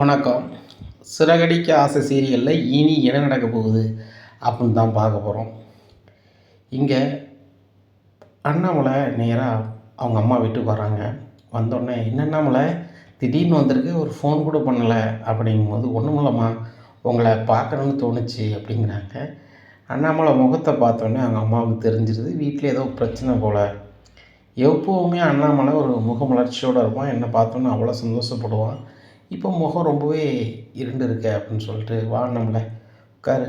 வணக்கம். சிறகடிக்க ஆசை சீரியலில் இனி என்ன நடக்க போகுது அப்படின்னு தான் பார்க்க போகிறோம் இங்கே அண்ணாமலை நேராக அவங்க அம்மா வீட்டுக்கு வராங்க வந்தோடனே என்ன திடீர்னு வந்திருக்கு ஒரு ஃபோன் கூட பண்ணலை. அப்படிங்கும்போது ஒன்றும் இல்லைம்மா. உங்களை பார்க்கணுன்னு தோணுச்சு. அப்படிங்கிறாங்க. அண்ணாமலை முகத்தை பார்த்தோன்னே அவங்க அம்மாவுக்கு தெரிஞ்சிருது வீட்டில் ஏதோ பிரச்சனை போல். எப்போவுமே அண்ணாமலை ஒரு முகமலர்ச்சியோடு இருப்பான். என்னை பார்த்தோன்னே அவ்வளோ சந்தோஷப்படுவான். இப்போ முகம் ரொம்பவே இருண்டு இருக்க அப்படின்னு சொல்லிட்டு வா நம்மளை உட்காரு.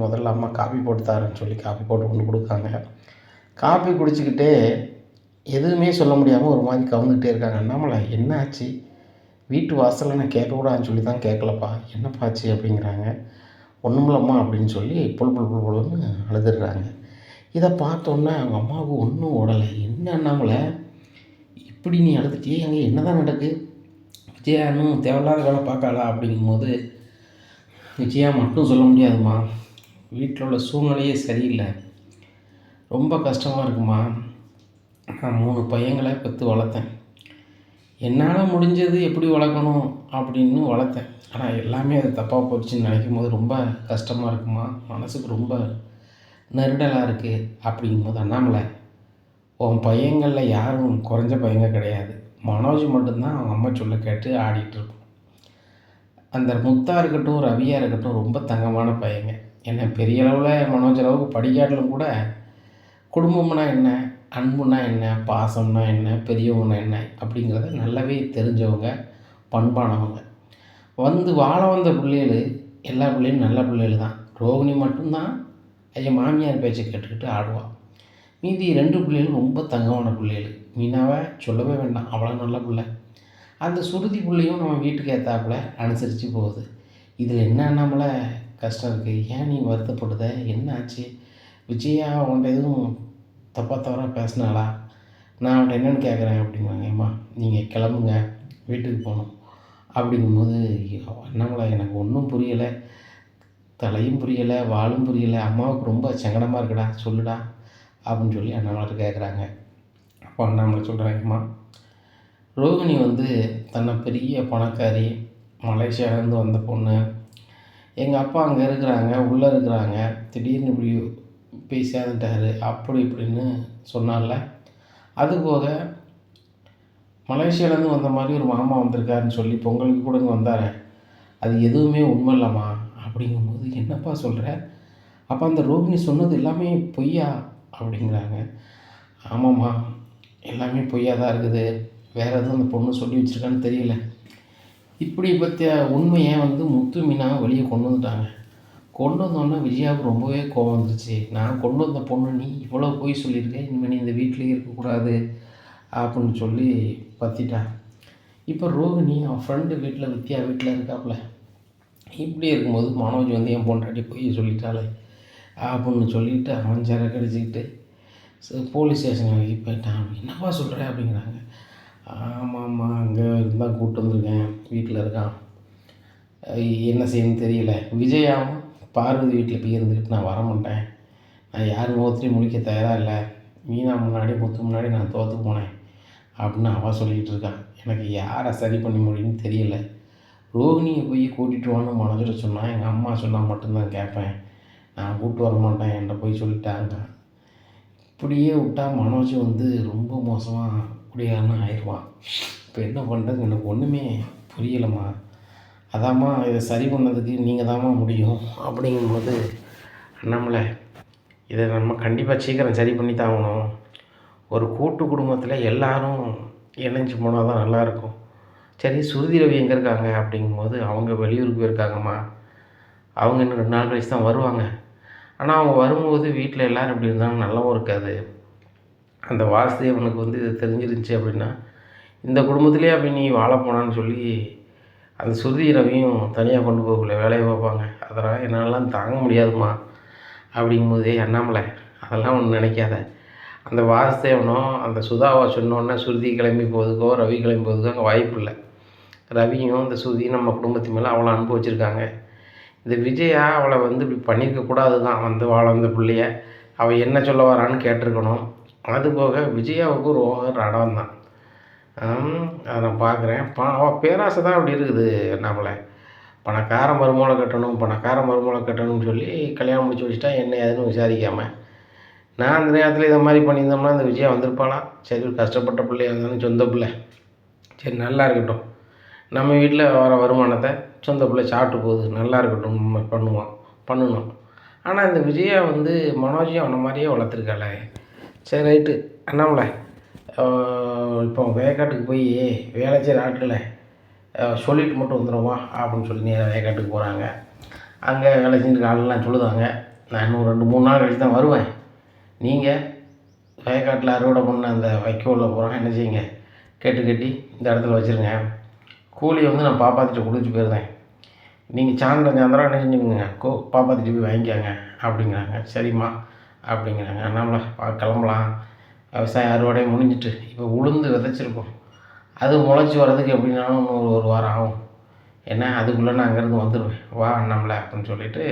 முதல்ல அம்மா காப்பி போட்டு தரேன்னு சொல்லி காப்பி போட்டு கொண்டு கொடுக்காங்க காப்பி குடிச்சிக்கிட்டே எதுவுமே சொல்ல முடியாமல் ஒரு மாதிரி கவுந்துக்கிட்டே இருக்காங்க. அண்ணாமலை என்ன ஆச்சு? வீட்டு வாசலில் நான் கேட்கக்கூடாதுன்னு சொல்லி தான் கேட்கலப்பா. என்னப்பா ஆச்சு அப்படிங்கிறாங்க. ஒன்றுமில்லம்மா அப்படின்னு சொல்லி புல் புல் புல் புல்னு அழுதுடுறாங்க. இதை பார்த்தோன்னே அவங்க அம்மாவுக்கு ஒன்றும் ஓடலை. என்ன அண்ணாமலை? இப்படி நீ அழுதுட்டியே அங்கே என்ன தான் நடக்கு? விஜயா இன்னும் தேவையில்லாத வேலை பார்க்காளா அப்படிங்கும்போது விஜயா மட்டும் சொல்ல முடியாதும்மா வீட்டில் உள்ள சூழ்நிலையே சரியில்லை. ரொம்ப கஷ்டமாக இருக்குமா. நான் மூணு பையங்களை பெற்று வளர்த்தேன். என்னால் முடிஞ்சது எப்படி வளர்க்கணும் அப்படின்னு வளர்த்தேன். ஆனால் எல்லாமே அது தப்பாக போச்சுன்னு நினைக்கும் போது ரொம்ப கஷ்டமாக இருக்குமா. மனசுக்கு ரொம்ப நெருடலாக இருக்குது அப்படிங்கும்போது அண்ணாமலை உன் பையங்களில் யாரும் குறைஞ்ச பையங்க கிடையாது. மனோஜ் மட்டும்தான் அவங்க அம்மா சொல்ல கேட்டு ஆடிட்டு அந்த முத்தா இருக்கட்டும் ரவியாக இருக்கட்டும் ரொம்ப தங்கமான பையங்க. என்ன பெரிய அளவில் மனோஜ் அளவுக்கு படிக்காட்டிலும் கூட குடும்பம்னா என்ன அன்புனா என்ன பாசம்னா என்ன பெரியவங்கன்னா என்ன அப்படிங்கிறத நல்லாவே தெரிஞ்சவங்க பண்பானவங்க. வந்து வாழ வந்த பிள்ளைகள் எல்லா பிள்ளைகளும் நல்ல பிள்ளைகள் தான். ரோகிணி மட்டும்தான் ஐயா மாமியார் பேச்சை கேட்டுக்கிட்டு ஆடுவாள் மீதி ரெண்டு பிள்ளைகளும் ரொம்ப தங்கமான பிள்ளைகள். மீனாவை சொல்லவே வேண்டாம் அவ்வளோ நல்ல பிள்ளை. அந்த சுருதி பிள்ளையும் நம்ம வீட்டுக்கு ஏற்றாப்புல அனுசரித்து போகுது. இதில் என்ன நம்மளை கஷ்டம் இருக்குது ஏன் நீ வருத்தப்படுத? என்ன ஆச்சு? விஜயா அவன்கிட்ட எதுவும் தப்பாக தவறாக பேசினாளா? நான் அவன்கிட்ட என்னென்னு கேட்குறேன் அப்படிங்கிறாங்க ஏம்மா நீங்கள் கிளம்புங்க. வீட்டுக்கு போகணும். அப்படிங்கும்போது அண்ணாமலை எனக்கு ஒன்றும் புரியலை. தலையும் புரியலை வாலும் புரியலை. அம்மாவுக்கு ரொம்ப சங்கடமாக இருக்குடா. சொல்லுடா. அப்படின்னு சொல்லி அண்ணாமலை கேட்குறாங்க அப்போ சொல்கிறாங்கம்மா ரோகிணி வந்து தன்னை பெரிய பணக்காரி மலேசியாவிலேருந்து வந்த பொண்ணு. எங்கள் அப்பா அங்கே இருக்கிறாங்க உள்ளே இருக்கிறாங்க. திடீர்னு இப்படி போய் சேர்ந்துட்டாரு அப்படி இப்படின்னு சொன்னால அது போக மலேசியாவிலேருந்து வந்த மாதிரி ஒரு மாமா வந்திருக்காருன்னு சொல்லி பொங்கலுக்கு கூட இங்கே வந்தார். அது எதுவுமே உண்மை இல்லைம்மா அப்படிங்கும்போது என்னப்பா சொல்கிற அப்போ அந்த ரோகிணி சொன்னது எல்லாமே பொய்யா அப்படிங்கிறாங்க. ஆமாம்மா. எல்லாமே பொய்யாக தான் இருக்குது. வேறு எதுவும் அந்த பொண்ணு சொல்லி வச்சுருக்கான்னு தெரியல. இப்படி பற்றிய உண்மையை வந்து முத்து மீனாவை வெளியே கொண்டு வந்துட்டாங்க. கொண்டு வந்தோன்னே விஜயாவுக்கு ரொம்பவே கோவம் வந்துருச்சு. நான் கொண்டு வந்த பொண்ணு நீ இவ்வளோ பொய் சொல்லியிருக்கேன் இனிமேல் நீ இந்த வீட்டிலேயே இருக்கக்கூடாது அப்படின்னு சொல்லி பற்றிட்டா இப்போ ரோகிணி அவன் ஃப்ரெண்டு வீட்டில் வித்யா வீட்டில் இருக்காப்புல இப்படி இருக்கும்போது மனோஜ் வந்து என் பொண்டாட்டி போய் சொல்லிட்டாளே அப்படின்னு சொல்லிட்டு அவன் சரக்கு அடிச்சுக்கிட்டு போலீஸ் ஸ்டேஷன் வரைக்கும் போயிட்டேன் என்னப்பா சொல்கிற அப்படிங்கிறாங்க. ஆமாம் அங்கே இருந்தால் கூப்பிட்டு வந்திருக்கேன். வீட்டில் இருக்கான். என்ன செய்யணும்னு தெரியல. விஜயாவும் பார்வதி வீட்டில் போய் இருந்துக்கிட்டு நான் வர மாட்டேன். நான் யார் முகத்துலையும் முழிக்க தயாராக இல்லை. மீனா முன்னாடி முத்து முன்னாடி நான் தோற்று போனேன் அப்படின்னு அவள் சொல்லிகிட்டு இருக்கான் எனக்கு யாரை சரி பண்ணி முடியும்னு தெரியல. ரோகிணியை போய் கூட்டிகிட்டு வான்னு மனதில் சொன்னால் எங்கள் அம்மா சொன்னால் மட்டும்தான் கேட்பேன் நான் கூப்பிட்டு வர மாட்டேன் என்கிட்ட போய் சொல்லிட்டாங்க. இப்படியே விட்டால் மனோஜ் வந்து ரொம்ப மோசமாக குடியாரன்னு ஆயிடுவான். இப்போ என்ன பண்ணுறது எனக்கு ஒன்றுமே புரியலம்மா. அதாம்மா இதை சரி பண்ணதுக்கு நீங்கள் தாம்மா முடியும் அப்படிங்கும்போது நம்மளை இதை நம்ம கண்டிப்பாக சீக்கிரம் சரி பண்ணி தான் ஆகணும். ஒரு கூட்டு குடும்பத்தில் எல்லோரும் இணைஞ்சு போனால் தான் நல்லாயிருக்கும். சரி சுருதி ரவி எங்கே இருக்காங்க? அப்படிங்கும்போது அவங்க வெளியூருக்கு போயிருக்காங்கம்மா. அவங்க இன்னும் ரெண்டு நாள் கழிச்சு தான் வருவாங்க. ஆனால் அவங்க வரும்போது வீட்டில் எல்லோரும் எப்படி இருந்தாலும் நல்லாவும் இருக்காது அந்த வாசுதேவனுக்கு வந்து இது தெரிஞ்சிருந்துச்சு அப்படின்னா இந்த குடும்பத்துலேயே அப்படி நீ வாழ போனான்னு சொல்லி அந்த சுருதி ரவியும் தனியாக கொண்டு போகக்குள்ள வேலையை பார்ப்பாங்க. அதெல்லாம் என்னாலலாம் தாங்க முடியாதுமா அப்படிங்கும்போதே அண்ணாமலை அதெல்லாம் ஒன்று நினைக்காத. அந்த வாசுதேவனோ அந்த சுதாவை சொன்னோன்னே சுருதி கிளம்பி போகிறதுக்கோ ரவி கிளம்பி போகிறதுக்கோ அங்கே வாய்ப்பு இல்லை. ரவியும் இந்த சுருதியும் நம்ம குடும்பத்து மேலே அவ்வளோ அனுபவிச்சிருக்காங்க இந்த விஜயா அவளை வந்து இப்படி பண்ணியிருக்கக்கூடாது தான் வந்து வாழ்ந்த பிள்ளைய. அவள் என்ன சொல்ல வரான்னு கேட்டிருக்கணும். அது போக விஜயாவுக்கு ஒரு ஓவர் இடம் தான் அதை நான் பார்க்குறேன். பா அவள் பேராசை தான் அப்படி இருக்குது நம்மளை. பணக்கார மருமகளை கட்டணும் பணக்கார மருமகளை கட்டணும்னு சொல்லி கல்யாணம் முடிச்சு வச்சுட்டா என்ன ஏதுன்னு விசாரிக்காமல் நான் அந்த நேரத்தில் இதை மாதிரி பண்ணியிருந்தோம்னா அந்த விஜயா வந்திருப்பாளாம் சரி ஒரு கஷ்டப்பட்ட பிள்ளையாக இருந்தாலும் சொந்த பிள்ளை. சரி நல்லா இருக்கட்டும். நம்ம வீட்டில் வர வருமானத்தை சொந்த பிள்ளை சாப்பிட்டு போகுது நல்லா இருக்கட்டும் நம்ம பண்ணுவோம் பண்ணணும். ஆனால் இந்த விஜயா வந்து மனோஜையும் அவனை மாதிரியே வளர்த்துருக்காளே. சரி ரைட்டு. அண்ணாமலை இப்போ வேக்காட்டுக்கு போய் வேலை செய்கிற ஆட்களை சொல்லிட்டு மட்டும் வந்துடுவா அப்படின்னு சொல்லி நீ வேக்காட்டுக்கு போகிறாங்க அங்கே வேலை செஞ்சுருக்க ஆளுலாம் சொல்லுதாங்க நான் இன்னும் ரெண்டு மூணு நாள் கழிச்சு தான் வருவேன். நீங்கள் வயக்காட்டில் அறுவடை பண்ண அந்த வைக்கோலில் போகிறாங்க என்ன செய்யுங்க? கெட்டு கட்டி இந்த இடத்துல வச்சுருங்க. கூலியை வந்து நான் பாப்பாத்திட்டு கொடுத்துட்டு போயிருந்தேன் நீங்கள் சாயந்தரம் சாயந்தரம் என்ன செஞ்சுக்கோங்க? கோ பாப்பாத்திட்டு போய் வாங்கிக்கோங்க. அப்படிங்கிறாங்க. சரிம்மா. அப்படிங்கிறாங்க. நம்மள கிளம்பலாம். விவசாயம் அறுவடை முடிஞ்சிட்டு இப்போ உளுந்து விதைச்சிருக்கோம். அது முளைச்சி வர்றதுக்கு எப்படின்னாலும் இன்னும் ஒரு வாரம் ஆகும். ஏன்னா அதுக்குள்ளே நான் அங்கேருந்து வந்துடுவேன் வா அண்ணாமலை அப்படின்னு சொல்லிட்டு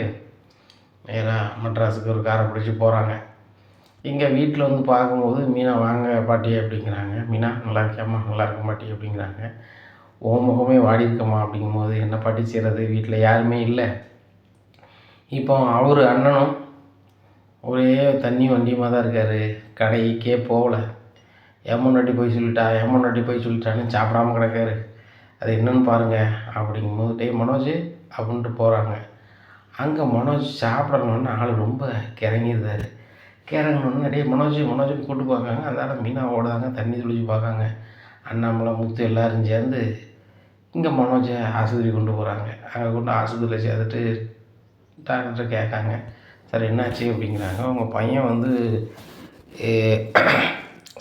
நேராக மெட்ராஸுக்கு ஒரு காரை பிடிச்சி போகிறாங்க இங்கே வீட்டில் வந்து பார்க்கும்போது மீனா வாங்க பாட்டி அப்படிங்கிறாங்க. மீனா நல்லா இருக்கியாம்மா? நல்லா இருக்க பாட்டி அப்படிங்கிறாங்க. ஓ முகமே வாடி அப்படிங்கும்போது என்ன பாட்டி செய்கிறது வீட்டில் யாருமே இல்லை. இப்போ அவர் அண்ணனும் ஒரே தண்ணி வண்டியுமாக தான் இருக்கார். கடைக்கே போகல. எம்மன்னாட்டி போய் சொல்லிட்டா? எம்மன்னாட்டி போய் சொல்லிட்டான்னு சாப்பிடாம கிடக்காரு. அது என்னன்னு பாருங்கள் அப்படிங்கும்போது டேய் மனோஜ் அப்படின்ட்டு போகிறாங்க அங்கே மனோஜ் சாப்பிடணுன்னு ஆள் ரொம்ப கிறங்கிருந்தாரு கிறங்கணுன்னு டே மனோஜ் மனோஜ்னு கூப்பிட்டு பார்க்காங்க அந்த மீனாக மீனா ஓடுதாங்க தண்ணி துளிச்சு பார்க்காங்க. அண்ணாமலை முத்து எல்லாரும் சேர்ந்து இங்கே மனோஜை ஆஸ்பத்திரி கொண்டு போகிறாங்க அங்கே கொண்டு ஆஸ்பத்திரியில் சேர்த்துட்டு டாக்டர்கிட்ட கேட்காங்க. சார் என்னாச்சு? அப்படிங்கிறாங்க. உங்கள் பையன் வந்து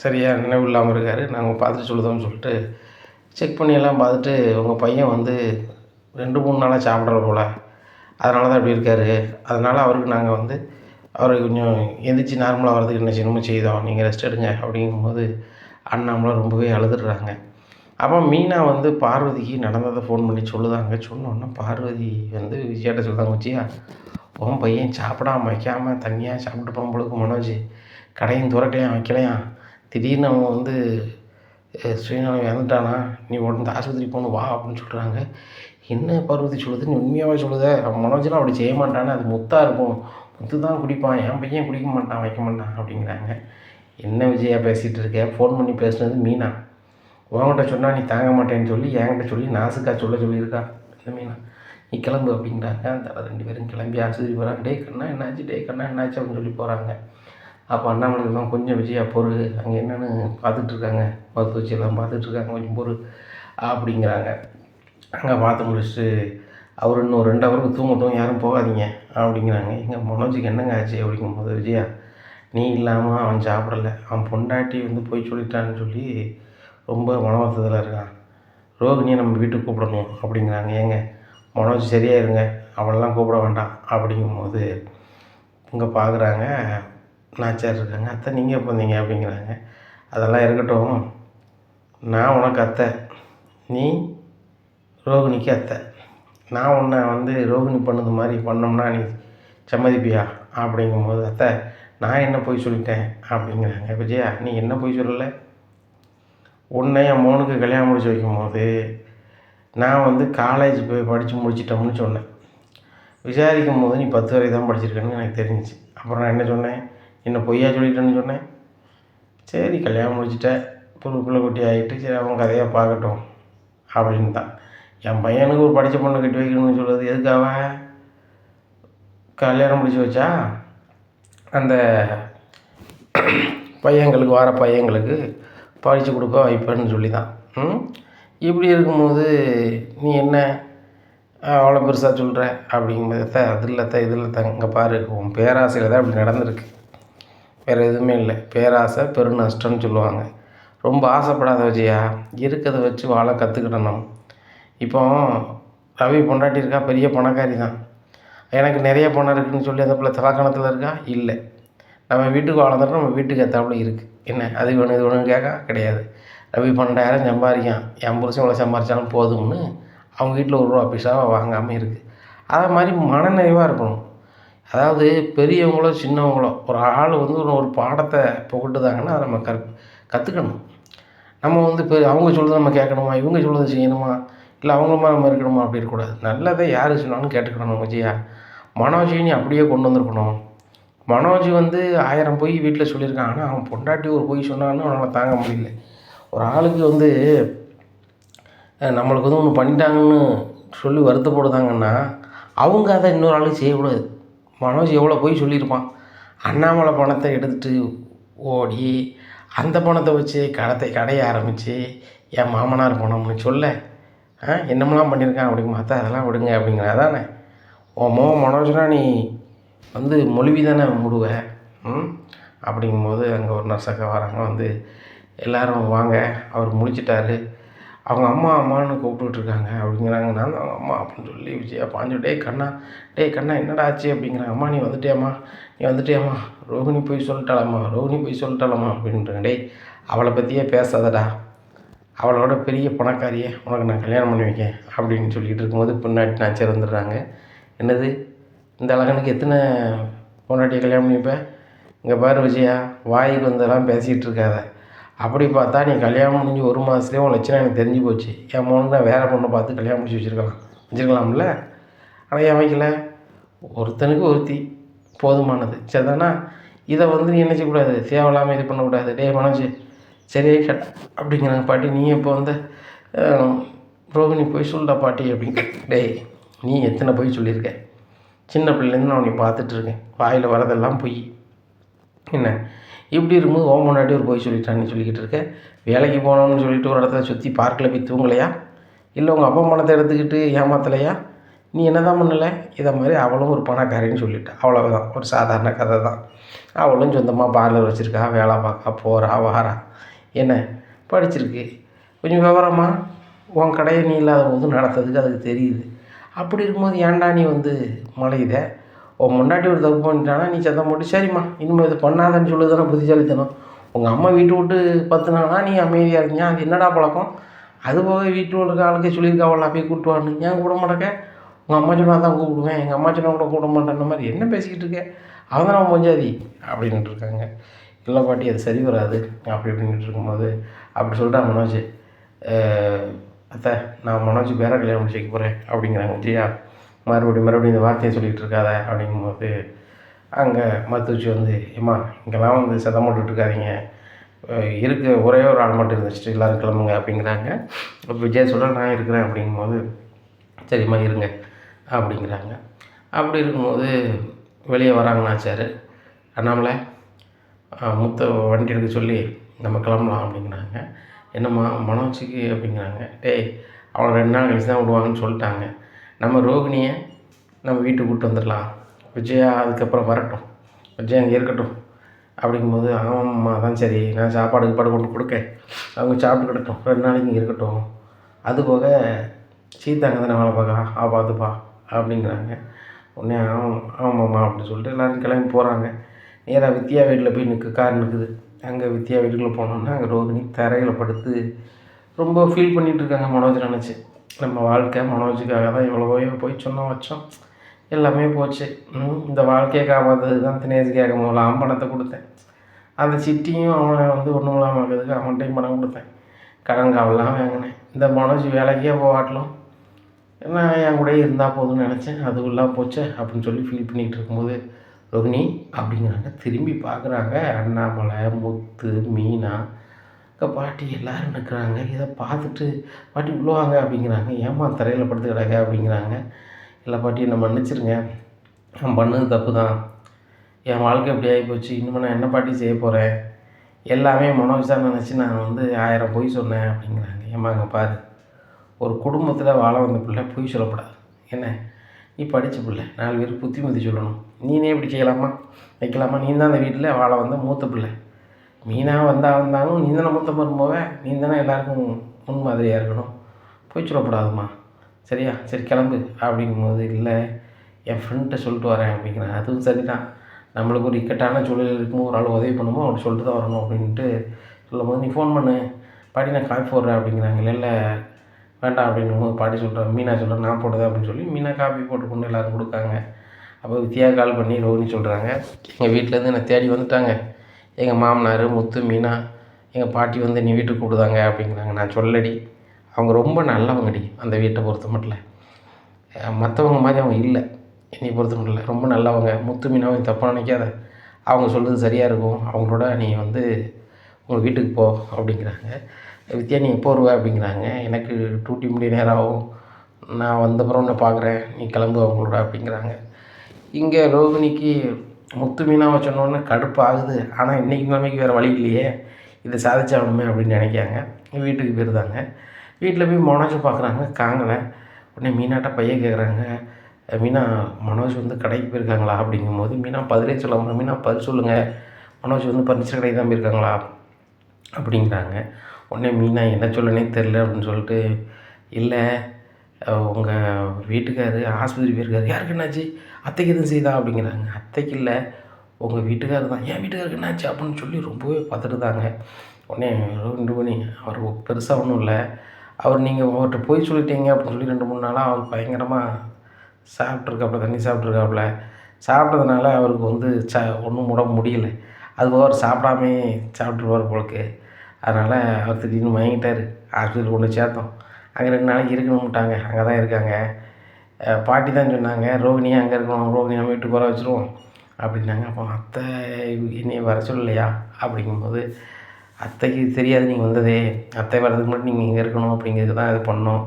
சரியாக நினைவு இல்லாமல் இருக்கார். நாங்கள் பார்த்துட்டு சொல்லுதோம்னு சொல்லிட்டு செக் பண்ணியெல்லாம் பார்த்துட்டு உங்கள் பையன் வந்து ரெண்டு மூணு நாளாக சாப்பிட்ற போல். அதனால தான் இப்படி இருக்கார். அதனால் அவருக்கு நாங்கள் வந்து அவரை கொஞ்சம் எந்திரிச்சு நார்மலாக வரதுக்கு என்ன செய்யணுமோ செய்தோம். நீங்கள் ரெஸ்ட் எடுங்க. அப்படிங்கும்போது அண்ணாமலாம் ரொம்பவே அழுதுடுறாங்க. அப்போ மீனா வந்து பார்வதிக்கு நடந்ததை ஃபோன் பண்ணி சொல்லுதாங்க. சொன்னோன்னே பார்வதி வந்து விஜயாட்ட சொல்லுதாங்க வச்சியா உன் பையன் சாப்பிடாம வைக்காமல் தனியாக சாப்பிட்டு போகும்பொழுது மனோஜ். கடையும் திறக்கலையாம் வைக்கலையாம். திடீர்னு அவன் வந்து சுயநலம் இறந்துட்டானா? நீ உடனே ஆஸ்பத்திரி போகணும் வா அப்படின்னு சொல்கிறாங்க என்ன பார்வதி சொல்லுது? நீ உண்மையாகவே சொல்லுத? அவன் மனோஜெலாம் அப்படி செய்ய மாட்டானே? அது முத்தாக இருக்கும். முத்து தான் குடிப்பான். என் பையன் குடிக்க மாட்டான் வைக்க மாட்டான் அப்படிங்கிறாங்க. என்ன விஜயா பேசிகிட்டு இருக்க? ஃபோன் பண்ணி பேசுனது மீனா. உன்கிட்ட சொன்னால் நீ தாங்க மாட்டேன்னு சொல்லி என்கிட்ட சொல்லி நாசுக்கா சொல்ல சொல்லியிருக்கா. இந்த மீனா நீ கிளம்பு அப்படிங்கிறாங்க அந்த ரெண்டு பேரும் கிளம்பி ஆஸ்பத்திரி போகிறாங்க டே கண்ணா என்னாச்சு? டே கண்ணா என்னாச்சு? அப்படின்னு சொல்லி போகிறாங்க அப்போ அண்ணாமலைக்கு தான் கொஞ்சம் விஜயா பொறு. அங்கே என்னென்னு பார்த்துட்ருக்காங்க மருத்துவ மருத்துவச்சி பார்த்துட்ருக்காங்க கொஞ்சம் பொறு. அப்படிங்கிறாங்க. அங்கே பார்த்து முடிச்சுட்டு அவர் இன்னும் ரெண்டு ஹவருக்கு தூங்கட்டும். யாரும் போகாதீங்க. அப்படிங்கிறாங்க. எங்கள் மனோஜுக்கு என்னங்க ஆச்சு? அப்படிங்கும் போது விஜயா நீ இல்லாமல் அவன் சாப்பிடலை. அவன் பொண்டாட்டி வந்து போய் சொல்லிட்டான்னு சொல்லி ரொம்ப மன இருக்கான். ரோகிணியை நம்ம வீட்டுக்கு கூப்பிடணும் அப்படிங்கிறாங்க. ஏங்க மனோஜ் சரியாயிருங்க அவளெல்லாம் கூப்பிட வேண்டாம் அப்படிங்கும்போது இங்கே பார்க்குறாங்க நாச்சார் இருக்காங்க. அத்தை நீங்கள் எப்போ வந்தீங்க? அப்படிங்கிறாங்க. அதெல்லாம் இருக்கட்டும். நான் உனக்கு அத்தை. நீ ரோகிணிக்கு அத்தை. நான் உன்னை வந்து ரோகிணி பண்ணது மாதிரி பண்ணோம்னா நீ சம்மதிப்பியா? அப்படிங்கும்போது அத்தை நான் என்ன போய் சொல்லிட்டேன்? அப்படிங்கிறாங்க. விஜயா நீ என்ன போய் சொல்லலை? உன்னை என் மோனுக்கு கல்யாணம் முடிச்சு வைக்கும்போது நான் வந்து காலேஜ் போய் படித்து முடிச்சிட்டோம்னு சொன்னேன். விசாரிக்கும் போது நீ பத்து வரை தான் படிச்சிருக்கேன்னு எனக்கு தெரிஞ்சிச்சு. அப்புறம் நான் என்ன சொன்னேன்? என்ன பொய்யா சொல்லிட்டேன்னு சொன்னேன். சரி கல்யாணம் முடிச்சிட்டேன் புது பிள்ளை குட்டி ஆகிட்டு சரி அவன் கதையை பார்க்கட்டும் அப்படின்னு தான் என் பையனுக்கு ஒரு படித்த பொண்ணு கட்டி வைக்கணும்னு சொல்கிறது எதுக்காக கல்யாணம் முடிச்சு வச்சா? அந்த பையங்களுக்கு வர பையங்களுக்கு படித்து கொடுக்க வைப்பேன்னு சொல்லி தான் இப்படி இருக்கும்போது நீ என்ன? அவ்வளோ பெருசாக சொல்கிற அப்படிங்கும்போது அத்தை அது இல்லை இது இல்லை இங்கே பாரு உன் பேராசையில் தான் இப்படி நடந்திருக்கு. வேறு எதுவுமே இல்லை. பேராசை பெரு நஷ்டம்னு சொல்லுவாங்க. ரொம்ப ஆசைப்படாத வச்சியா? இருக்கிறத வச்சு வாழ கற்றுக்கிடணும் இப்போ ரவி பொண்டாட்டி இருக்கா? பெரிய பணக்காரி தான். எனக்கு நிறைய பணம் இருக்குதுன்னு சொல்லி அந்த பிள்ளை தலக்கணத்தில் இருக்கா? இல்லை. நம்ம வீட்டுக்கு வளர்ந்துட்டு நம்ம வீட்டுக்கு ஏற்றாப்புல இருக்குது என்ன? அது வேணும் இது வேணும்னு கேட்க? கிடையாது. ரவி பன்னெண்டாயிரம் சம்பாதிக்கான் என் புருஷன் இவ்வளோ சம்பாதிச்சாலும் போதும்னு அவங்க வீட்டில் ஒரு ரூபா பைசாவை வாங்காமல் இருக்குது அதை மாதிரி மனநிறைவாக இருக்கணும். அதாவது பெரியவங்களோ சின்னவங்களோ ஒரு ஆள் வந்து ஒரு ஒரு பாடத்தை புகட்டுதாங்கன்னா அதை நம்ம கற் கற்றுக்கணும் நம்ம வந்து இப்போ அவங்க சொல்கிறத நம்ம கேட்கணுமா? இவங்க சொல்கிறத செய்யணுமா? இல்லை அவங்களுமா நம்ம இருக்கணுமா? அப்படி இருக்கக்கூடாது. நல்லதை யார் சொன்னாலும் கேட்டுக்கணும் விஜயா மனோஜினி அப்படியே கொண்டு வந்திருக்கணும். மனோஜ் வந்து ஆயிரம் பொய் வீட்டில் சொல்லியிருக்கான். ஆனால் அவன் பொண்டாட்டி ஒரு பொய் சொன்னான்னு அவனால் தாங்க முடியல. ஒரு ஆளுக்கு வந்து நம்மளுக்கு வந்து ஒன்று பண்ணிட்டாங்கன்னு சொல்லி வருத்தப்படுதாங்கன்னா அவங்க அதை இன்னொரு ஆளுக்கு செய்யக்கூடாது. மனோஜ் எவ்வளோ போய் சொல்லியிருப்பான். அண்ணாமலை பணத்தை எடுத்துகிட்டு ஓடி அந்த பணத்தை வச்சு கடத்தை கடைய ஆரம்பித்து என் மாமனார் பணம்னு சொல்ல. ஆ என்னமெல்லாம் பண்ணியிருக்கான்? அப்படிங்க மாத்தா அதெல்லாம் விடுங்க. அப்படிங்கிற தானே உன் மோ மனோஜ்னா நீ வந்து மொழிவி தானே முடுவ அப்படிங்கும்போது அங்கே ஒரு நர்சக்கா வராங்க. வந்து எல்லாரும் வாங்க. அவர் முடிச்சிட்டாரு. அவங்க அம்மா அம்மான்னு கூப்பிட்டுட்ருக்காங்க. அப்படிங்கிறாங்க. நான் தான் அவங்க அம்மா அப்படின்னு சொல்லி விஜயா பாஞ்சு டே கண்ணா டேய் கண்ணா என்னடா ஆச்சு? அப்படிங்கிறாங்க அம்மா நீ வந்துட்டியாம்மா? நீ வந்துட்டியாம்மா? ரோஹிணி போய் சொல்லிட்டாளாம்மா. ரோஹிணி போய் சொல்லிட்டாளாம்மா. அப்படின்றாங்க. டேய் அவளை பற்றியே பேசாதடா. அவளோட பெரிய பணக்காரியை. உனக்கு நான் கல்யாணம் பண்ணி வைக்கேன். அப்படின்னு சொல்லிகிட்டு இருக்கும்போது பின்னாடி நான் சிறந்துடுறாங்க. என்னது? இந்த அழகனுக்கு எத்தனை பொண்டாட்டியை கல்யாணம் பண்ணிப்பேன் இங்கே பாரு விஜயா வாய்க்கு வந்தெல்லாம் பேசிகிட்டு இருக்காத. அப்படி பார்த்தா நீ கல்யாணம் முடிஞ்சு ஒரு மாதத்துலேயே உன் லட்சணம் எனக்கு தெரிஞ்சு போச்சு. என் மோனுக்கு நான் வேறு பொண்ணை பார்த்து கல்யாணம் முடிச்சு வச்சுருக்கலாம். வச்சுருக்கலாம்ல? ஆனால் என் வைக்கல? ஒருத்தனுக்கு ஒருத்தி போதுமானது. சரிதானா இதை வந்து நீ என்ன செய்யக்கூடாது? தேவையில்லாமல் இது பண்ணக்கூடாது. டேய் மனோஜ் சரியே கட் அப்படிங்கிறாங்க பாட்டி நீ இப்போ வந்து அஹ், ரோகிணி போய் சொல்லிட்டா பாட்டி அப்படிங்க டேய் நீ எத்தனை போய் சொல்லியிருக்க? சின்ன பிள்ளைலேருந்து நான் உன்னை பார்த்துட்ருக்கேன். வாயில் வரதெல்லாம் பொய். என்ன? இப்படி இருக்கும்போது ஓ முன்னாடி ஒரு போய் சொல்லிட்டான்னு சொல்லிக்கிட்டு இருக்கேன் வேலைக்கு போனோம்னு சொல்லிட்டு ஒரு இடத்துல சுற்றி பார்க்கில் போய் தூங்கலையா? இல்லை உங்கள் அப்பா பணத்தை எடுத்துக்கிட்டு ஏமாத்தலையா? நீ என்ன தான் பண்ணலை? இதை மாதிரி அவளும் ஒரு பணக்காரின்னு சொல்லிட்டா. அவ்வளவுதான். ஒரு சாதாரண கதை தான். அவளும் சொந்தமாக பார்லர் வச்சுருக்கா வேலை பார்க்கா போகிறா வாரா. என்ன? படிச்சிருக்கு. கொஞ்சம் விவரமாக உன் கடையை நீ இல்லாத போது நடத்துறதுக்கு அதுக்கு தெரியுது. அப்படி இருக்கும்போது ஏன்டா நீ வந்து மலையுத? உன் முன்னாடி ஒரு தப்பு பண்ணிட்டானா? நீ சத்தம் போட்டு சரிம்மா இனிமேல் இது பண்ணாதன்னு சொல்லுதானே புத்திசாலித்தனம். உங்கள் அம்மா வீட்டு விட்டு பத்து நாளா நீ அமைதியாக இருக்கியா அது என்னடா பழக்கம்? அது போக வீட்டு இருக்க ஆளுக்கு சொல்லியிருக்காவல்ல போய் கூப்பிட்டு ஏன் கூட மாட்டேக்க? உங்கள் அம்மா சொன்னால் தான் கூப்பிடுவேன். எங்கள் அம்மா சொன்னால் கூட கூப்பிட மாட்டேன்ற மாதிரி என்ன பேசிக்கிட்டு இருக்க? அவன் தான் அவன் பஞ்சாதி அப்படின்ட்டு இருக்காங்க. இல்லை பாட்டி அது சரி வராது. அப்படி இப்படின்ட்டு இருக்கும்போது அப்படி சொல்லிட்டா மனோஜ் அத்தை நான் மனோஜ் பேர கல்யாணம் முடிச்சு வைக்க போகிறேன் அப்படிங்கிறாங்க விஜயா மறுபடியும் மறுபடியும் இந்த வார்த்தையை சொல்லிகிட்டு இருக்காத அப்படிங்கும்போது அங்கே மருத்துவச்சி வந்து ஏம்மா இங்கெல்லாம் வந்து சத்தம் போட்டுட்டு இருக்காதீங்க இருக்க ஒரே ஒரு ஆள் மட்டும் இருந்துச்சு எல்லோரும் கிளம்புங்க அப்படிங்கிறாங்க. அப்போ விஜய் சொல்ல நான் இருக்கிறேன் அப்படிங்கும்போது சரிம்மா இருங்க அப்படிங்கிறாங்க. அப்படி இருக்கும்போது வெளியே வராங்கண்ணாச்சார் அண்ணாமலை அஹ் மூத்த வண்டி எடுக்க சொல்லி நம்ம கிளம்பலாம் அப்படிங்கிறாங்க. என்னம்மா மனோஜுக்கு அப்படிங்கிறாங்க. டேய் அவனை ரெண்டு நாள் கழிச்சு தான் விடுவாங்கன்னு சொல்லிட்டாங்க. நம்ம ரோகிணியை நம்ம வீட்டுக்கு கூப்பிட்டு வந்துடலாம். விஜயா அதுக்கப்புறம் வரட்டும். விஜயா அங்கே இருக்கட்டும். அப்படிங்கும்போது ஆமாம்மா தான் சரி. நான் சாப்பாடு கீப்பாடு கொண்டு கொடுக்க. அவங்க சாப்பிட்டுக்கிடட்டும் ரெண்டு நாளைக்கு இங்கே இருக்கட்டும். அது போக சீதாங்க தானே வேலை பார்க்கா ஆ பார்த்துப்பா. அப்படிங்கிறாங்க. உடனே ஆமாம் ஆமாம்மா அப்படின்னு சொல்லிட்டு எல்லோரும் கிளம்பி போகிறாங்க நேராக வித்யா வீட்டில் போய் நிற்கு கார் நிற்குது அங்கே வித்யா வீட்டுக்குள்ளே போனோன்னா அங்கே ரோகிணி தரையில் படுத்து ரொம்ப ஃபீல் பண்ணிகிட்டு இருக்காங்க மனோஜ் நினச்சி. நம்ம வாழ்க்கை மனோஜுக்காக தான் இவ்வளவோ போய் சொன்னோம் வச்சோம். எல்லாமே போச்சு. இந்த வாழ்க்கையை காப்பாற்றது தான் தினேஷ் கேட்கும் முதல்ல அவன் பணத்தை கொடுத்தேன். அந்த சிட்டியும் அவனை வந்து ஒன்றும் இல்லாமல் இருக்கிறதுக்கு அவன்கிட்டையும் பணம் கொடுத்தேன். கடன் காவலாம் வாங்கினேன். இந்த மனோஜ் வேலைக்கே போகாட்டலும் நான் என் கூடயே இருந்தால் போதும்னு நினச்சேன். அதுவெல்லாம் போச்சே அப்படின்னு சொல்லி ஃபீல் பண்ணிகிட்டு இருக்கும்போது ரோகிணி அப்படிங்கிறாங்க. திரும்பி பார்க்குறாங்க. அண்ணாமலை முத்து மீனா அக்கா பாட்டி எல்லோரும் நிற்கிறாங்க இதை பார்த்துட்டு பாட்டி உள்ளுவாங்க அப்படிங்கிறாங்க. ஏம்மா தரையில் படுத்து கிடக்க? அப்படிங்கிறாங்க. இல்லை பாட்டி என்னை மன்னிச்சிருங்க. நான் பண்ணது தப்பு தான். என் வாழ்க்கை இப்படி ஆகி போச்சு இன்னும் நான் என்ன பாட்டி செய்ய போகிறேன்? எல்லாமே மனோஜ் நினச்சி நான் வந்து ஆயிரம் பொய் சொன்னேன் அப்படிங்கிறாங்க. ஏமாங்க பாரு. ஒரு குடும்பத்தில் வாழ வந்த பிள்ளை பொய் சொல்லப்படாது. என்ன? நீ படித்த பிள்ளை. நாலு பேர் புத்திமதி சொல்லணும். நீனே இப்படி செய்யலாமா? வைக்கலாமா? நீ தான் அந்த வீட்டில் வாழ வந்த மூத்த பிள்ளை. மீனாக வந்தால் வந்தாலும் நீ தானே மூத்த மருமவ நீ தானே எல்லாருக்கும் முன் மாதிரியாக இருக்கணும். போய் சரியா? சரி கிளம்பு. அப்படிங்கும்போது இல்லை என் ஃப்ரெண்ட்டை சொல்லிட்டு வரேன் அப்படிங்கிறேன். அதுவும் சரிதான். நம்மளுக்கு ஒரு இக்கட்டான சூழல் இருக்கும்போது ஒரு ஆள் உதவி பண்ணுமோ அவன் சொல்லிட்டு தான் வரணும் அப்படின்ட்டு சொல்லும்போது நீ ஃபோன் பண்ணு. பாட்டி நான் காஃபி போடுறேன் அப்படிங்கிறாங்க. இல்லை வேண்டாம் வேண்டாம் அப்படிங்கும்போது பாட்டி சொல்கிறேன் மீனா சொல்கிறேன் நான் போடுதேன் அப்படின்னு சொல்லி மீனா காஃபி போட்டு கொண்டு எல்லோரும் கொடுக்காங்க. அப்போ வித்தியா கால் பண்ணி ரோஹினி சொல்கிறாங்க எங்கள் வீட்டிலேருந்து என்னை தேடி வந்துட்டாங்க. எங்கள் மாமனார் முத்து மீனா எங்கள் பாட்டி வந்து நீ வீட்டுக்கு கூப்பிடுதாங்க அப்படிங்கிறாங்க. நான் சொல்லடி அவங்க ரொம்ப நல்லவங்கடி அந்த வீட்டை பொறுத்த மட்டும் மற்றவங்க மாதிரி அவங்க இல்லை. என்னை பொறுத்த மட்டும் ரொம்ப நல்லவங்க. முத்து மீனாவும் தப்பாக நினைக்காத. அவங்க சொல்கிறது சரியாக இருக்கும். அவங்களோட நீ வந்து உங்கள் வீட்டுக்கு போ அப்படிங்கிறாங்க. வித்யா நீ எப்போ வருவ? அப்படிங்கிறாங்க. எனக்கு டூட்டி முடிய நேரம் ஆகும். நான் வந்தப்புறம் உன்னை பார்க்குறேன் நீ கிளம்பு அவங்களோட அப்படிங்கிறாங்க. இங்கே ரோகிணிக்கு முத்து மீனாவை சொன்னோன்னே கடுப்பாகுது. ஆனால் இன்றைக்கி நிலைமைக்கு வேறு வழி இல்லையே. இதை சாதிச்சாகணுமே அப்படின்னு நினைக்காங்க வீட்டுக்கு போயிருந்தாங்க. வீட்டில் போய் மனோஜை பார்க்குறாங்க. காங்கலை உடனே மீனாட்ட பையன் கேட்குறாங்க மீனா மனோஜ் வந்து கடைக்கு போயிருக்காங்களா அப்படிங்கும்போது மீனா பதிலே சொல்லாமல் மீனா பதில் சொல்லுங்கள் மனோஜ் வந்து பர்னிச்சர் கடைக்கு தான் போயிருக்காங்களா? அப்படிங்கிறாங்க. உடனே மீனா என்ன சொல்லனே தெரில அப்படின்னு சொல்லிட்டு இல்லை உங்கள் வீட்டுக்கார் ஆஸ்பத்திரி போயிருக்காரு. யாருக்கு என்னாச்சு? அத்தைக்கு எதுவும் செய்தா? அப்படிங்கிறாங்க. அத்தைக்கு இல்லை. உங்கள் வீட்டுக்காரர் தான். என் வீட்டுக்காருக்கு என்னாச்சு? அப்படின்னு சொல்லி ரொம்பவே பார்த்துட்டுதாங்க உடனே ரெண்டு மணி. அவர் பெருசாக ஒன்றும் இல்லை. அவர் நீங்கள் அவர்கிட்ட போய் சொல்லிட்டீங்க அப்படின்னு சொல்லி ரெண்டு மூணு நாளாக அவர் பயங்கரமாக சாப்பிட்ருக்காப்புல தண்ணி சாப்பிட்ருக்காப்புல சாப்பிட்டதுனால அவருக்கு வந்து ச ஒன்றும் உடம்பு முடியல. அதுபோக அவர் சாப்பிடாமே சாப்பிட்ருவார் போலக்கு அதனால் அவர் திடீர்னு வாங்கிட்டார் ஹாஸ்பிட்டல் கொண்டு சேர்த்தோம். அங்கே ரெண்டு நாளைக்கு இருக்கணும்ட்டாங்க. அங்கே தான் இருக்காங்க. பாட்டி தான் சொன்னாங்க ரோகிணியை அங்கே இருக்கணும் ரோகிணி நம்ம வீட்டுக்கு வர வச்சுருவோம். அப்படின்னாங்க. அப்போ அத்தை என்னையை வர சொல்லலையா? அப்படிங்கும்போது அத்தைக்கு தெரியாது நீங்கள் வந்ததே. அத்தை வர்றதுக்கு மட்டும் நீங்கள் இங்கே இருக்கணும் அப்படிங்கிறது தான் இது பண்ணோம்.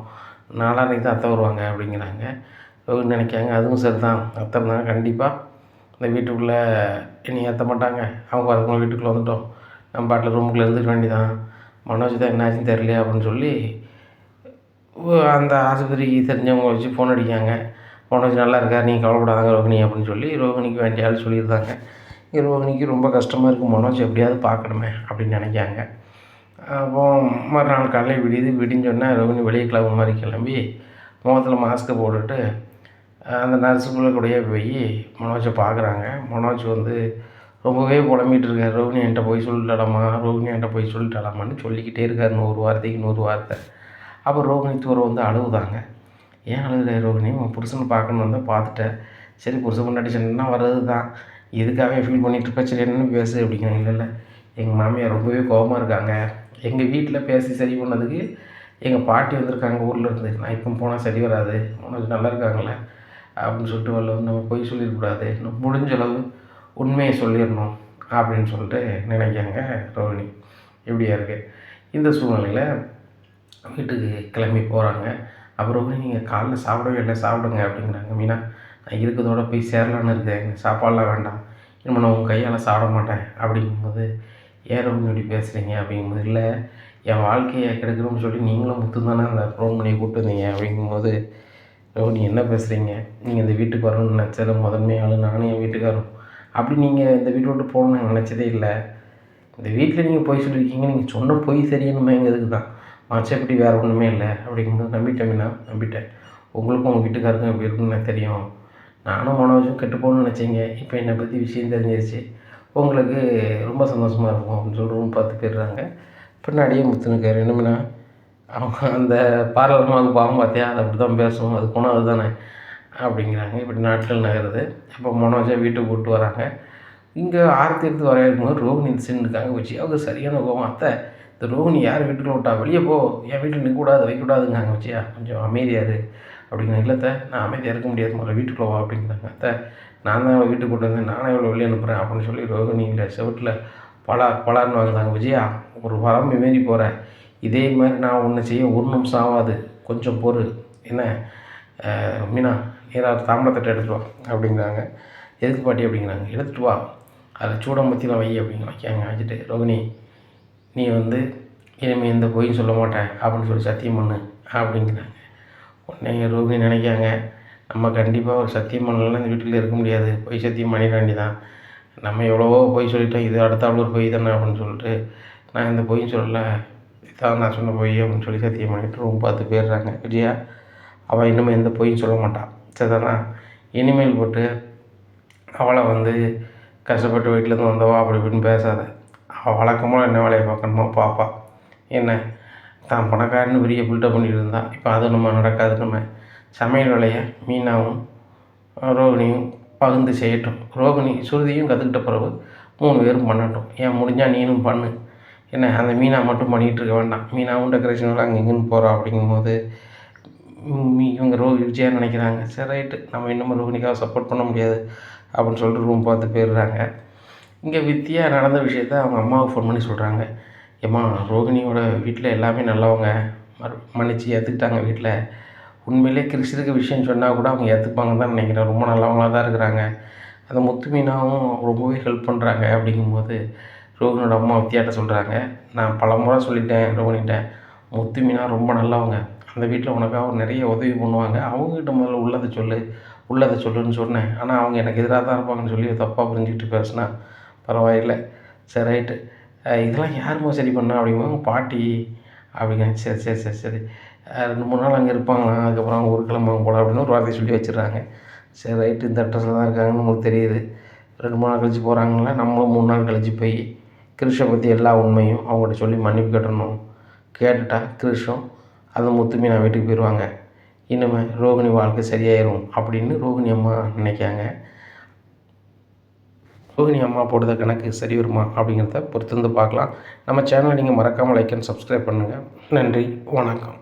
நாளான்னைக்கு தான் அத்தை வருவாங்க அப்படிங்கிறாங்க. ரோகிணி நினைக்காங்க அதுவும் சரி தான் அத்தை இருந்தாங்க கண்டிப்பாக இந்த வீட்டுக்குள்ளே என்னை ஏற்ற மாட்டாங்க. அவங்க வரவங்க வீட்டுக்குள்ளே வந்துட்டோம். நம்ம பாட்டில் ரூமுக்குள்ளே இருந்துக்க வேண்டியதான் மனோஜ் தான் என்னாச்சுன்னு தெரியல அப்படின்னு சொல்லி அந்த ஆஸ்பத்திரிக்கு தெரிஞ்சவங்க வச்சு ஃபோன் அடிக்காங்க மனோஜ் நல்லா இருக்கார் நீங்கள் கவலைப்படாதாங்க ரோகிணி அப்படின்னு சொல்லி ரோகிணிக்கு வேண்டிய ஆள் சொல்லியிருந்தாங்க. ரோகிணிக்கு ரொம்ப கஷ்டமாக இருக்குது மனோஜ் எப்படியாவது பார்க்கணுமே அப்படின்னு நினைக்காங்க அப்போ மறுநாள் காலையில் விடியுது. விடிஞ்சோடனே ரோகிணி வெளியே கிளம்பு மாதிரி கிளம்பி முகத்தில் மாஸ்க் போட்டுட்டு அந்த நர்ஸுக்குள்ளே கூடயே போய் மனோஜை பார்க்குறாங்க. மனோஜ் வந்து ரொம்பவே புலம்பிகிட்டு இருக்கார். ரோகிணி என்கிட்ட போய் சொல்லிட்டாலாமா ரோகிணி என்கிட்ட போய் சொல்லிட்டாலாமான்னு சொல்லிக்கிட்டே இருக்கார். நூறு வார்த்தைக்கு நூறு வார்த்தை. அப்போ ரோகிணி தூரம் வந்து அழுகுதாங்க. ஏன் அழுகுற ரோகிணி? உன் புருஷனை பார்க்கணும் வந்தால் பார்த்துட்டேன் சரி புருஷன் முன்னாடி சொன்னா வர்றது தான் எதுக்காகவே ஃபீல் பண்ணிகிட்டு இருப்ப சரி என்னன்னு பேசு அப்படிங்கிறேன். இல்லை இல்லை. எங்கள் மாமியார் ரொம்பவே கோபமாக இருக்காங்க. எங்கள் வீட்டில் பேசி சரி பண்ணதுக்கு எங்கள் பாட்டி வந்திருக்காங்க ஊரில் இருந்து. நான் இப்போ போனால் சரி வராது. உனக்கு நல்லா இருக்காங்களே? அப்படின்னு சொல்லிட்டு வரல நம்ம போய் சொல்லிடக்கூடாது. முடிஞ்ச அளவு உண்மையை சொல்லிடணும் அப்படின்னு சொல்லிட்டு நினைக்காங்க ரோஹிணி இப்படியா இருக்குது இந்த சூழ்நிலையில் வீட்டுக்கு கிளம்பி போகிறாங்க அப்புறம் நீங்கள் காலைல சாப்பிடவே இல்லை சாப்பிடுங்க அப்படிங்கிறாங்க. மீனா நான் இருக்கிறதோட போய் சேரலான்னு இருக்கேன். எனக்கு சாப்பாடெலாம் வேண்டாம். இனிமேல் நான் உங்கள் கையால் சாப்பிட மாட்டேன் அப்படிங்கும்போது ஏன் ரொம்ப இப்படி பேசுகிறீங்க அப்படிங்கும்போது இல்லை என் வாழ்க்கையை கெடுக்கணும்னு சொல்லி நீங்களும் முத்து தானே அந்த ஃபோன் பண்ணி கூப்பிட்டு வந்தீங்க அப்படிங்கும்போது ரோஹிணி என்ன பேசுகிறீங்க நீங்கள் இந்த வீட்டுக்கு வரணும்னு முதன்மை முதன்மையாள் நானும் என் வீட்டுக்காரும் அப்படி நீங்கள் இந்த வீட்டை விட்டு போகணும்னு நினச்சதே இல்லை. இந்த வீட்டில் நீங்கள் போய் சொல்லியிருக்கீங்க நீங்கள் சொன்ன பொய் சரியணுமேங்கிறதுக்கு தான். மற்றபடி வேறு ஒன்றுமே இல்லை அப்படிங்கும்போது நம்பிட்டேன் நம்பிட்டேன். உங்களுக்கும் உங்கள் வீட்டுக்காருக்கும் எப்படி இருக்குன்னு எனக்கு தெரியும். நானும் மனோஜும் கெட்டு போகணும்னு நினச்சிங்க. இப்போ என்னை பற்றி விஷயம் தெரிஞ்சிருச்சு. உங்களுக்கு ரொம்ப சந்தோஷமாக இருக்கும் அப்படின்னு சொல்லி ரூம் பார்த்து போயிடுறாங்க. பின்னாடியே முத்துனுக்கார் என்னமின்னா அவங்க அந்த பார்லர் பாவம் பார்த்தியா? அது அப்படி தான் பேசும். அது குணம் அதுதானே? அப்படிங்கிறாங்க. இப்படி நாட்கள் நகருது. அப்போ மனோஜை வீட்டுக்கு கூப்பிட்டு வராங்க. இங்கே ஆர்த்தி எடுத்து வர இருக்கும்போது ரோகிணி இருக்காங்க. வச்சு அவங்க சரியான கோவம். அத்தை இந்த ரோகிணி யார் வீட்டுக்குள்ள விட்டா? வெளியே போ. என் வீட்டில் நிற்கக்கூடாது வைக்கக்கூடாதுங்காங்க வச்சியா? கொஞ்சம் அமைதியாரு அப்படிங்கிற இல்லத்தை நான் அமைதியாக இருக்க முடியாது முதல்ல வீட்டுக்குள்ள வா அப்படிங்கிறாங்க. அத்தை நான் தான் வீட்டுக்கு கொண்டு வந்தேன். நானே இவ்வளோ வெளியே அனுப்புகிறேன் அப்படின்னு சொல்லி ரோகிணியில் செவட்டில் பலா பலார்னு வாங்குறாங்க விஜயா. ஒரு வரம்பு மாரி போகிறேன் இதே மாதிரி நான் ஒன்று செய்ய ஒரு நிமிஷம் ஆகாது கொஞ்சம் பொறு. என்ன? மீனா நேராக தாம்பளத்தட்டை எடுத்துகிட்டு வா அப்படிங்கிறாங்க. எதுக்கு பாட்டி அப்படிங்கிறாங்க. எடுத்துகிட்டு வா. அதை சூடம்பத்தியில் வை அப்படிங்க வைக்காங்க வச்சுட்டு ரோகிணி நீ வந்து இனிமேல் எந்த பொய்யும் சொல்ல மாட்டேன் அப்படின்னு சொல்லி சத்தியம் பண்ணு அப்படிங்கிறாங்க. உடனே ரோகிணி நினைக்காங்க நம்ம கண்டிப்பாக ஒரு சத்தியம் பண்ணலாம் இந்த வீட்டில் இருக்க முடியாது. பொய் சத்தியம் பண்ணிட வேண்டியதான் நம்ம எவ்வளவோ பொய் சொல்லிட்டோம் இது அடுத்த ஒரு பொய் தானே அப்படின்னு சொல்லிட்டு நான் இந்த பொய்யும் சொல்லலை. இதான் நான் சொன்ன பொய் அப்படின்னு சொல்லி சத்தியம் பண்ணிட்டு ரூம் பார்த்து போயிடுறாங்க. விஜயா அவள் இனிமேல் எந்த பொய்யும் சொல்ல மாட்டான் சரிதானா? இனிமேல் போட்டு அவளை வந்து கஷ்டப்பட்டு வீட்டிலேருந்து வந்தவா அப்படி இப்படின்னு பேசாத. வழக்கமாக என்ன வேலையை பார்க்கணுமோ பார்ப்பா. என்ன? தான் பணக்காரன்னு பெரிய பில்டப் பண்ணிட்டு இருந்தான் இப்போ அது நம்ம நடக்காது. நம்ம சமையல் வேலையை மீனாவும் ரோகிணியும் பகிர்ந்து செய்யட்டும். ரோகிணி சுருதியும் கற்றுக்கிட்ட பிறகு மூணு பேரும் பண்ணட்டும். ஏன்? முடிஞ்சால் நீனும் பண்ணு. என்ன? அந்த மீனா மட்டும் பண்ணிகிட்டு இருக்க வேண்டாம். மீனாவும் டெக்கரேஷனெல்லாம் அங்கே இங்கேன்னு போகிறா அப்படிங்கும்போது மீ இவங்க ரோ விஜயான்னு நினைக்கிறாங்க. சரி ரைட்டு. நம்ம இன்னமும் ரோகிணிக்காக சப்போர்ட் பண்ண முடியாது அப்படின்னு சொல்லிட்டு ரூம் பார்த்து போயிடுறாங்க. இங்கே வித்தியா நடந்த விஷயத்த அவங்க அம்மாவை ஃபோன் பண்ணி சொல்கிறாங்க ஏம்மா ரோகிணியோட வீட்டில் எல்லாமே நல்லவங்க. மறு மன்னிச்சு ஏற்றுக்கிட்டாங்க வீட்டில் உண்மையிலே கிறிஸ்டருக்கு விஷயம் சொன்னால் கூட அவங்க ஏற்றுப்பாங்கன்னு தான் நினைக்கிறேன். ரொம்ப நல்லவங்களாக தான் இருக்கிறாங்க. அந்த முத்து மீனாவும் ரொம்பவே ஹெல்ப் பண்ணுறாங்க அப்படிங்கும்போது ரோகிணியோட அம்மா வித்தியாட்ட சொல்கிறாங்க நான் பல முறை சொல்லிட்டேன் ரோகிணிகிட்ட. முத்து மீனா ரொம்ப நல்லவங்க. அந்த வீட்டில் உனக்காக நிறைய உதவி பண்ணுவாங்க. அவங்ககிட்ட முதல்ல உள்ளதை சொல்லு உள்ளதை சொல்லுன்னு சொன்னேன். ஆனால் அவங்க எனக்கு எதிராக தான் இருப்பாங்கன்னு சொல்லி தப்பாக புரிஞ்சுக்கிட்டு பேசினா பரவாயில்லை. சரி ரைட்டு இதெல்லாம் யாரும்மா சரி பண்ணா அப்படிங்கும்போது பாட்டி. அப்படிங்க சரி சரி சரி சரி. ரெண்டு மூணு நாள் அங்கே இருப்பாங்களாம் அதுக்கப்புறம் அவங்க ஊருக்கு கிளம்புவாங்க போல அப்படின்னு ஒரு வார்த்தையை சொல்லி வச்சிடுறாங்க. சரி ரைட்டு இந்த அட்ரஸில் தான் இருக்காங்கன்னு நமக்கு தெரியுது. ரெண்டு மூணு நாள் கழிச்சு போகிறாங்களா நம்மளும் மூணு நாள் கழிச்சு போய் கிருஷ்ணை பற்றி எல்லா உண்மையும் அவங்கள்ட்ட சொல்லி மன்னிப்பு கேட்டணும் கேட்டுட்டா கிருஷ்ணம் அந்த முத்துமே நான் வீட்டுக்கு போயிடுவாங்க இனிமேல் ரோகிணி வாழ்க்கை சரியாயிரும் அப்படின்னு ரோகிணி அம்மா நினைக்காங்க ரோகிணி அம்மா போடுற கணக்கு சரி வருமா அப்படிங்கிறத பொறுத்திருந்து பார்க்கலாம். நம்ம சேனலை நீங்கள் மறக்காமல் லைக் அண்ட் சப்ஸ்கிரைப் பண்ணுங்கள் நன்றி வணக்கம்.